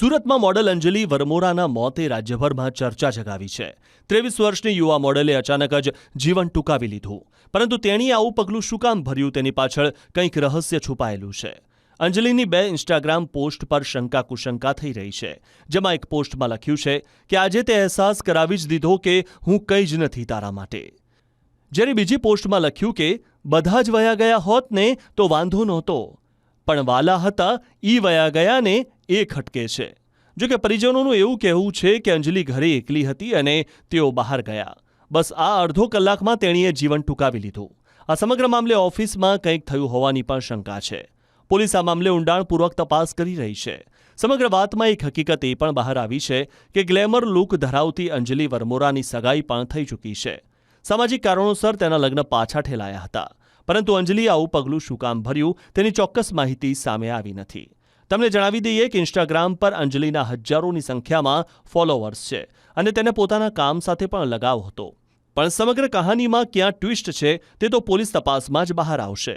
સુરતમાં મોડલ અંજલિ વરમોરાના મોતે રાજ્યભરમાં ચર્ચા જગાવી છે. ત્રેવીસ વર્ષની યુવા મોડલે અચાનક જ જીવન ટૂંકાવી લીધું. પરંતુ તેણીએ આવું પગલું શું કામ ભર્યું તેની પાછળ કંઈક રહસ્ય છુપાયેલું છે. અંજલિની બે ઇન્સ્ટાગ્રામ પોસ્ટ પર શંકા કુશંકા થઈ રહી છે. જેમાં એક પોસ્ટમાં લખ્યું છે કે આજે તે અહેસાસ કરાવી જ દીધો કે હું કંઈ જ નથી તારા માટે. જ્યારે બીજી પોસ્ટમાં લખ્યું કે, બધા જ વયા ગયા હોત ને તો વાંધો નહોતો. પણ વાલા હતા, ઈ વયા ગયા ને એ ખટકે છે. જો કે પરિજનોનું એવું કહેવું છે કે અંજલિ ઘરે એકલી હતી અને તેઓ બહાર ગયા. બસ આ અડધો કલાકમાં તેણીએ જીવન ટૂંકાવી લીધું. આ સમગ્ર મામલે ઓફિસમાં કંઈક થયું હોવાની પણ શંકા છે. પોલીસ આ મામલે ઊંડાણપૂર્વક તપાસ કરી રહી છે. સમગ્ર વાતમાં એક હકીકત એ પણ બહાર આવી છે કે ગ્લેમર લુક ધરાવતી અંજલિ વરમોરાની સગાઈ પણ થઈ ચૂકી છે. સામાજિક કારણોસર તેના લગ્ન પાછા ઠેલાયા હતા. પરંતુ અંજલિએ આવું પગલું શું કામ ભર્યું તેની ચોક્કસ માહિતી સામે આવી નથી. તમને જણાવી દઈએ કે ઇન્સ્ટાગ્રામ પર અંજલિના હજારોની સંખ્યામાં ફોલોવર્સ છે અને તેને પોતાના કામ સાથે પણ લગાવ હતો. પણ સમગ્ર કહાનીમાં ક્યાં ટ્વિસ્ટ છે તે તો પોલીસ તપાસમાં જ બહાર આવશે.